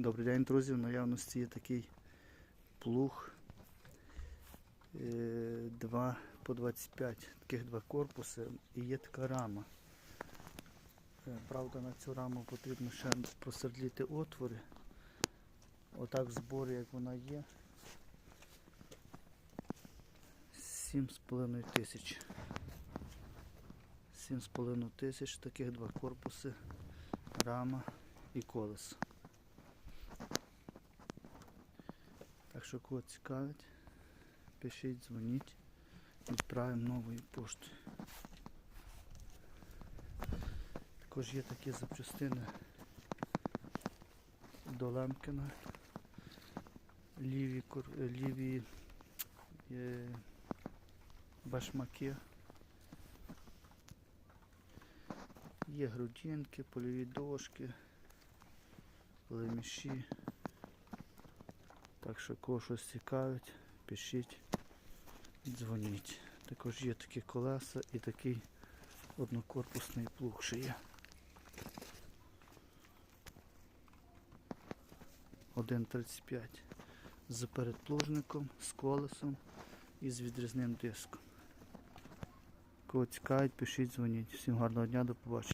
Добрий день, друзі. В наявності є такий плуг е, 2 по 25, таких два корпуси і є така рама. Е, Правда, на цю раму потрібно ще просвердлити отвори. Отак в зборі, як вона є. 7,5 тисяч. 7,5 тисяч таких два корпуси, рама і колесо. Так що кого цікавить, пишіть, дзвоніть, відправимо новою поштою. Також є такі запчастини до Лемкіна. Ліві, ліві е, башмаки. Є грудинки, польові дошки, леміші. Так що кого щось цікавить, пишіть, дзвоніть. Також є такі колеса і такий однокорпусний плуг ще є. 1,35 з передплужником, з колесом і з відрізним диском. Кого цікавить, пишіть, дзвоніть. Всім гарного дня, до побачення.